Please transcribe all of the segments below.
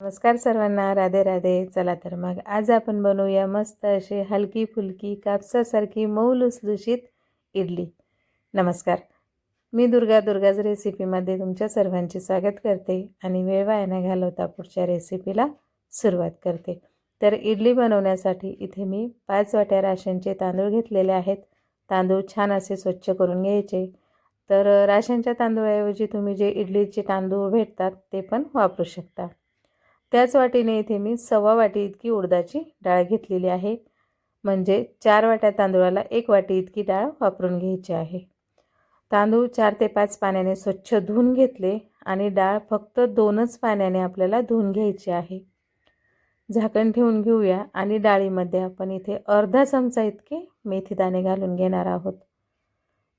नमस्कार सर्वांना राधे राधे. चला तर मग आज आपण बनवूया मस्त अशी हलकी फुलकी कापसासारखी मऊ लुसलुशीत इडली. नमस्कार. मी दुर्गा दुर्गाज रेसिपीमध्ये तुमच्या सर्वांचे स्वागत करते आणि वेळ वाया घालवता पुढच्या रेसिपीला सुरुवात करते. तर इडली बनवण्यासाठी इथे मी पाच वाट्या राशनचे तांदूळ घेतलेले आहेत. तांदूळ छान असे स्वच्छ करून घ्यायचे. तर राशनच्या तांदूळाऐवजी तुम्ही जे इडलीचे तांदूळ भेटतात ते पण वापरू शकता. त्याच वाटीने इथे मी सव्वा वाटी इतकी उडदाची डाळ घेतलेली आहे. म्हणजे चार वाट्या तांदूळाला एक वाटी इतकी डाळ वापरून घ्यायची आहे. तांदूळ चार ते पाच पाण्याने स्वच्छ धुवून घेतले आणि डाळ फक्त दोनच पाण्याने आपल्याला धुवून घ्यायची आहे. झाकण ठेवून घेऊया आणि डाळीमध्ये आपण इथे अर्धा चमचा इतके मेथीदाणे घालून घेणार आहोत.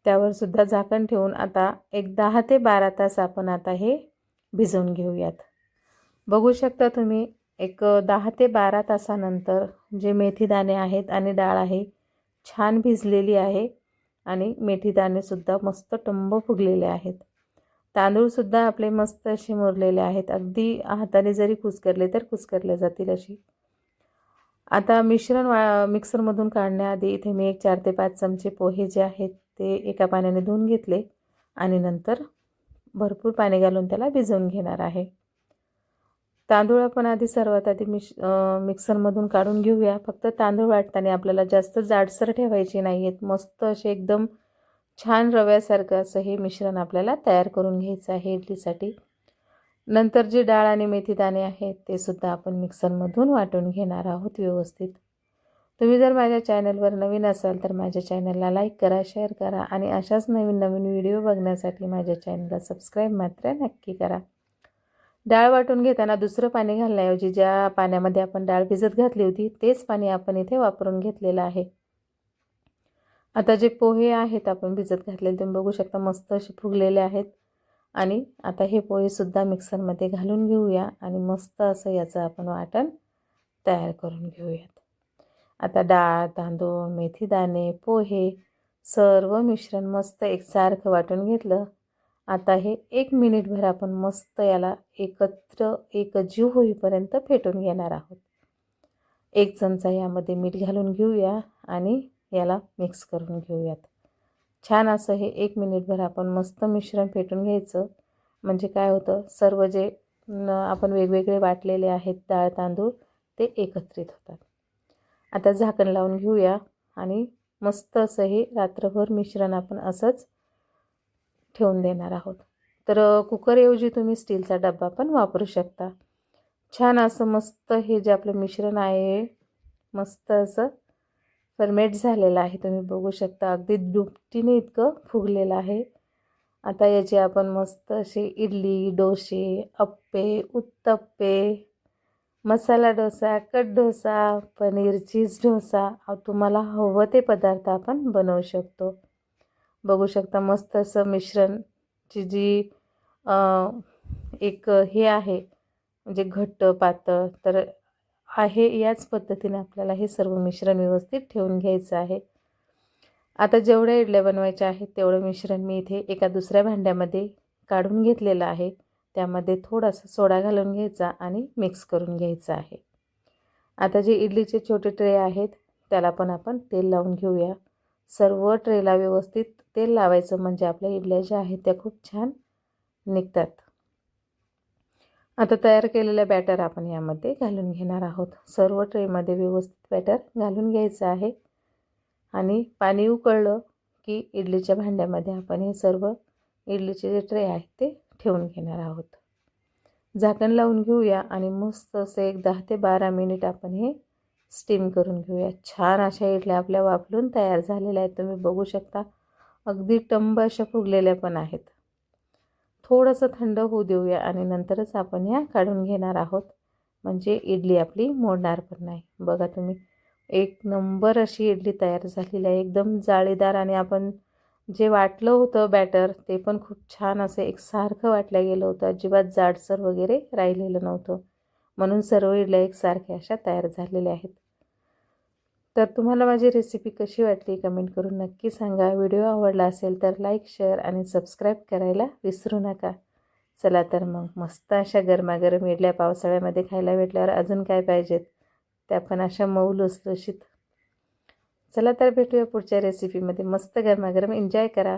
त्यावर सुद्धा झाकण ठेवून आता एक दहा ते बारा तास आपण आता हे भिजवून घेऊयात. बघू शकता तुम्ही एक दहा ते बारा तासानंतर जे मेथीदाणे आहेत आणि डाळ आहे छान भिजलेली आहे आणि मेथीदाणेसुद्धा मस्त टंब फुगलेले आहेत. तांदूळसुद्धा आपले मस्त असे मुरलेले आहेत. अगदी हाताने जरी कुस्करले तर कुस्करले जातील अशी. आता मिश्रण वा मिक्सरमधून काढण्याआधी इथे मी एक चार ते पाच चमचे पोहे जे आहेत ते एका पाण्याने धुवून घेतले आणि नंतर भरपूर पाणी घालून त्याला भिजवून घेणार आहे. तांदूळ आपण आधी सर्वात आधी मिश मिक्सरमधून काढून घेऊया. फक्त तांदूळ वाटताना आपल्याला जास्त जाडसर ठेवायचे नाही आहेत मस्त असे एकदम छान रव्यासारखं असं हे मिश्रण आपल्याला तयार करून घ्यायचं आहे इडलीसाठी. नंतर जे डाळ आणि मेथी दाणे आहेत ते सुद्धा आपण मिक्सरमधून वाटून घेणार आहोत व्यवस्थित. तुम्ही जर माझ्या चॅनलवर नवीन असाल तर माझ्या चॅनलला लाईक करा शेअर करा आणि अशाच नवीन नवीन व्हिडिओ बघण्यासाठी माझ्या चॅनलला सबस्क्राईब मात्र नक्की करा. डाळ वाटून घेताना दुसरं पाणी घालण्याऐवजी ज्या पाण्यामध्ये आपण डाळ भिजत घातली होती तेच पाणी आपण इथे वापरून घेतलेलं आहे. आता जे पोहे आहेत आपण भिजत घातलेले तुम्ही बघू शकता मस्त असे फुगलेले आहेत. आणि आता हे पोहेसुद्धा मिक्सरमध्ये घालून घेऊया आणि मस्त असं याचं आपण वाटण तयार करून घेऊयात. आता डाळ तांदूळ मेथीदाणे पोहे सर्व मिश्रण मस्त एकसारखं वाटून घेतलं. आता हे एक मिनिटभर आपण मस्त याला एकत्र एक जीव होईपर्यंत फेटून घेणार आहोत. एक चमचा यामध्ये मीठ घालून घेऊया आणि याला मिक्स करून घेऊयात. छान असं हे एक मिनिटभर आपण मस्त मिश्रण फेटून घ्यायचं. म्हणजे काय होतं सर्व जे आपण वेगवेगळे वाटलेले आहेत डाळ तांदूळ ते एकत्रित होतात. आता झाकण लावून घेऊया आणि मस्त असं हे रात्रभर मिश्रण आपण असंच ठेवून देणार आहोत. तर कुकरऐवजी तुम्ही स्टीलचा डब्बा पण वापरू शकता. छान असं मस्त हे जे आपलं मिश्रण आहे मस्त असं फर्मेट झालेलं आहे. तुम्ही बघू शकता अगदी दुपटीने इतकं फुगलेलं आहे. आता याचे आपण मस्त असे इडली डोसे अप्पे उत्तप्पे मसाला डोसा कट डोसा पनीर चीज डोसा तुम्हाला हवं ते पदार्थ आपण बनवू शकतो. बघू शकता मस्त असं मिश्रणची जी एक हे आहे म्हणजे घट्ट पातळ तर आहे याच पद्धतीने आपल्याला हे सर्व मिश्रण व्यवस्थित ठेवून घ्यायचं आहे. आता जेवढ्या इडल्या बनवायच्या आहेत तेवढं मिश्रण मी इथे एका दुसऱ्या भांड्यामध्ये काढून घेतलेलं आहे. त्यामध्ये थोडासा सोडा घालून घ्यायचा आणि मिक्स करून घ्यायचा आहे. आता जे इडलीचे छोटे ट्रे आहेत त्याला पण आपण तेल लावून घेऊया. सर्व ट्रेला व्यवस्थित तेल लावायचं म्हणजे आपल्या इडल्या ज्या आहेत त्या खूप छान निघतात. आता तयार केलेलं बॅटर आपण यामध्ये घालून घेणार आहोत. सर्व ट्रेमध्ये व्यवस्थित बॅटर घालून घ्यायचं आहे. आणि पाणी उकळलं की इडलीच्या भांड्यामध्ये आपण हे सर्व इडलीचे जे ट्रे आहेत ते ठेवून घेणार आहोत. झाकण लावून घेऊया आणि मस्त असे एक दहा ते बारा मिनिट आपण हे स्टीम करून घेऊया. छान अशा इडल्या आपल्या वापरून तयार झालेल्या आहेत. तुम्ही बघू शकता. अगदी टंब अशा फुगलेल्या पण आहेत. थोडंसं थंड होऊ देऊया आणि नंतरच आपण ह्या काढून घेणार आहोत. म्हणजे इडली आपली मोडणार पण नाही. बघा तुम्ही एक नंबर अशी इडली तयार झालेली आहे. एकदम जाळीदार आणि आपण जे वाटलं होतं बॅटर ते पण खूप छान असं एकसारखं वाटलं गेलं होतं. अजिबात जाडसर वगैरे राहिलेलं नव्हतं. म्हणून सर्व इडल्या एकसारख्या अशा तयार झालेल्या आहेत. तर तुम्हाला माझी रेसिपी कशी वाटली कमेंट करून नक्की सांगा. व्हिडिओ आवडला असेल तर लाईक शेअर आणि सबस्क्राईब करायला विसरू नका. चला तर मग मस्त अशा गरमागरम इडल्या पावसाळ्यामध्ये खायला भेटल्यावर अजून काय पाहिजेत? त्या पण अशा मऊ लुसलुशीत. चला तर भेटूया पुढच्या रेसिपीमध्ये मस्त गरमागरम. एन्जॉय करा.